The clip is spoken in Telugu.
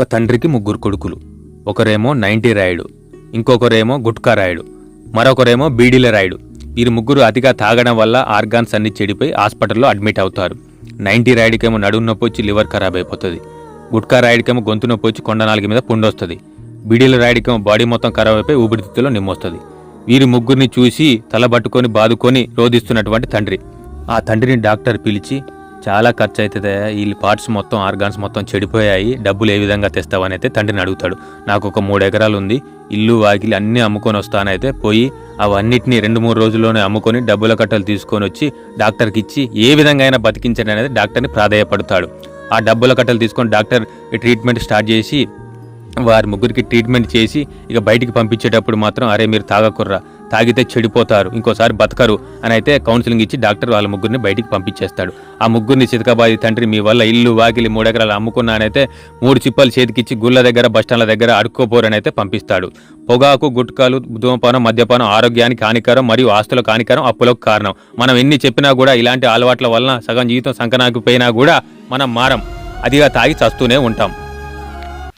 ఒక తండ్రికి ముగ్గురు కొడుకులు. ఒకరేమో నైంటీ రాయుడు ఇంకొకరేమో గుట్కా రాయుడు మరొకరేమో బీడీల రాయుడు. వీరు ముగ్గురు అతిగా తాగడం వల్ల ఆర్గాన్స్ అన్ని చెడిపోయి హాస్పిటల్లో అడ్మిట్ అవుతారు. నైంటీ రాయుడికేమో నడుము నొప్పి వచ్చి లివర్ ఖరాబ్ అయిపోతుంది. గుట్కా రాయుడికేమో గొంతు నొప్పి వచ్చి కొండ నాలుగు మీద పుండొస్తుంది బీడీల రాయుడికేమో బాడీ మొత్తం ఖరాబ్ అయిపోయి ఊపిరితిత్తులో నిమ్మొస్తుంది వీరి ముగ్గురిని చూసి తలబట్టుకొని బాదుకొని రోధిస్తున్నటువంటి తండ్రి. ఆ తండ్రిని డాక్టర్ పిలిచి చాలా ఖర్చు అవుతుంది వీళ్ళ పార్ట్స్ మొత్తం ఆర్గాన్స్ మొత్తం చెడిపోయాయి. డబ్బులు ఏ విధంగా తెస్తావని అయితే తండ్రిని అడుగుతాడు. నాకు ఒక మూడు ఎకరాలు ఉంది. ఇల్లు వాకిలి అన్నీ అమ్ముకొని వస్తానైతే పోయి అవన్నిటిని రెండు మూడు రోజుల్లోనే అమ్ముకొని డబ్బుల కట్టలు తీసుకొని వచ్చి డాక్టర్కి ఇచ్చి ఏ విధంగా అయినా బతికించండి అనేది డాక్టర్ని ప్రాధాయపడతాడు. ఆ డబ్బుల కట్టలు తీసుకొని డాక్టర్ ట్రీట్మెంట్ స్టార్ట్ చేసి వారి ముగ్గురికి ట్రీట్మెంట్ చేసి ఇక బయటికి పంపించేటప్పుడు మాత్రం అరే మీరు తాగకుర్రా. తాగితే చెడిపోతారు ఇంకోసారి బతకరు అని అయితే కౌన్సిలింగ్ ఇచ్చి డాక్టర్ వాళ్ళ ముగ్గురిని బయటికి పంపించేస్తాడు. ఆ ముగ్గురిని చితకబాది తండ్రి మీ వల్ల ఇల్లు వాకిలి మూడెకరాలు అమ్ముకున్నానైతే మూడు చిప్పలు చేతికిచ్చి గుళ్ళ దగ్గర బస్టాండ్ల దగ్గర అడుక్కోపోరని అయితే పంపిస్తాడు. పొగాకు గుట్కాలు ధూమపానం మద్యపానం ఆరోగ్యానికి హానికరం మరియు ఆస్తులకు హానికరం అప్పులకు కారణం. మనం ఎన్ని చెప్పినా కూడా ఇలాంటి అలవాట్ల వలన సగం జీవితం సంకనాకి పోయినా కూడా మనం మారం. అదిగా తాగి చస్తూనే ఉంటాం.